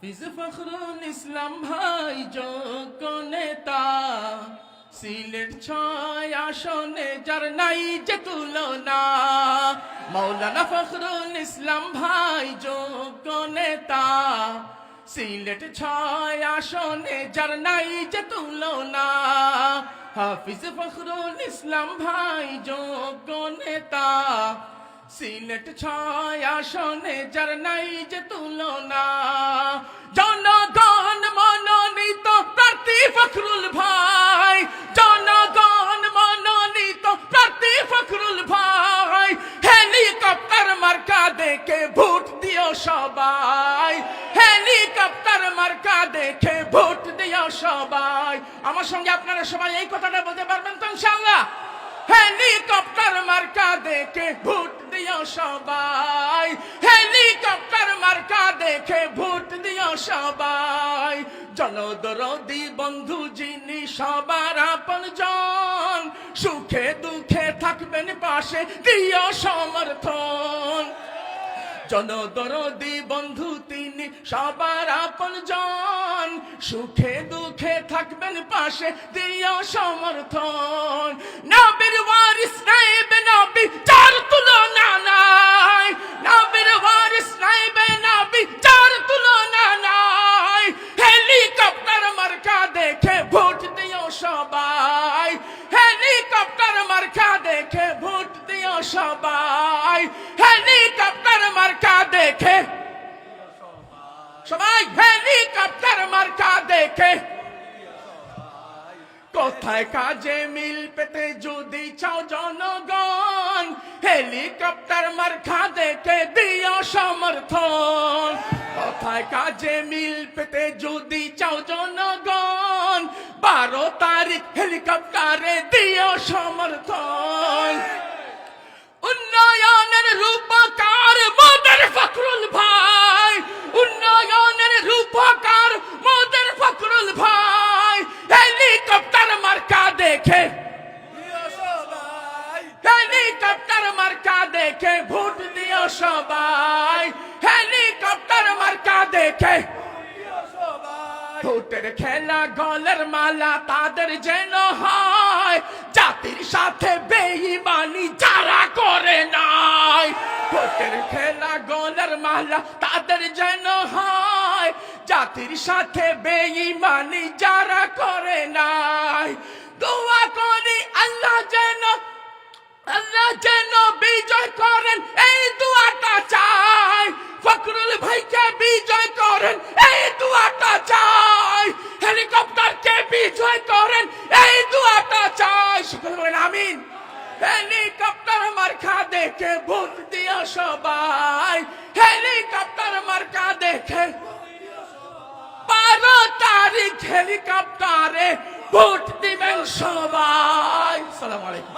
হাফিজ ফখরুল ইসলাম ভাই, যোগ্য নেতা। সিলেট ছয় আসনে যার নাই যে তুলনা মৌলানা ফখরুল ইসলাম ভাই, যোগ্য নেতা। সিলেট ছয় আসনে যার নাই যে তুলনা, হাফিজ ফখরুল ইসলাম ভাই, যোগ্য নেতা। সিলেট ছয় আসনে যার নাই যে তুলনা, জনগণ মনোনীত প্রার্থী ফখরুল ভাই, জনগণ মনোনীত প্রার্থী ফখরুল ভাই, হেলিকপ্টার মার্কা দেখে ভোট দিও সবাই, হেলিকপ্টার মার্কা দেখে ভোট দিও সবাই। আমার সঙ্গে আপনারা সবাই এই কথাটা বলতে পারবেন তো ইনশাআল্লাহ? হেলিকপ্টার মার্কা দেখে ভোট দিও সবাই। হেলিকপ্টার মার্কা দেখে ভোট দিও সবাই। জনদরদি বন্ধু যিনি সবার আপন জন সুখে দুঃখে থাকবেন পাশে দিও সমর্থন। জনদরদি বন্ধু তিনি সবার আপন জন সুখে দুঃখে থাকবেন পাশে দিও সমর্থন। নবীর ওয়ারিস সবাই হেলিকপ্টার মার্কা দেখে। সবাই হেলিকপ্টার মার্কা দেখে। কোথায় কাজে মিল পেতে যদি চাও জনগণ, হেলিকপ্টার মার্কা দেখে দিও সমর্থন। কোথায় কাজে মিল পেতে যদি চাও জনগণ, বারো তারিখ হেলিকপ্টারে দিও সমর্থন উন্নয়নের রূপকার মোদের ফখরুল ভাই উন্নয়নের রূপকার মোদের ফখরুল ভাই। হেলিকপ্টার মার্কা দেখে হেলিকপ্টার মার্কা দেখে ভোট দিও সবাই। হেলিকপ্টার মার্কা দেখে ভোটের খেলা গলের মালা তাদের যেন হয়। জাতির সাথে বেইমানি যারা করে ভোটের খেলা গলের মালা তাদের যেন হয়। জাতির সাথে বেইমানি যারা করে নাই। দোয়া করি আল্লাহ যেন আল্লাহ যেন বিজয় করেন, এই দুয়াটা চাই। ফখরুল ভাইকে বিজয় করেন, এই দুয়াটা চাই। হেলিকপ্টারকে বিজয় করেন, এই দুয়াটা চাই। সকলে বলেন, আমিন। হেলিকপ্টার মার্কা দেখে ভোট দিও সবাই হেলিকপ্টার মার্কা দেখে বারো তারিখ হেলিকপ্টারে ভোট দিবেন সবাই। সালাম আলাইকুম।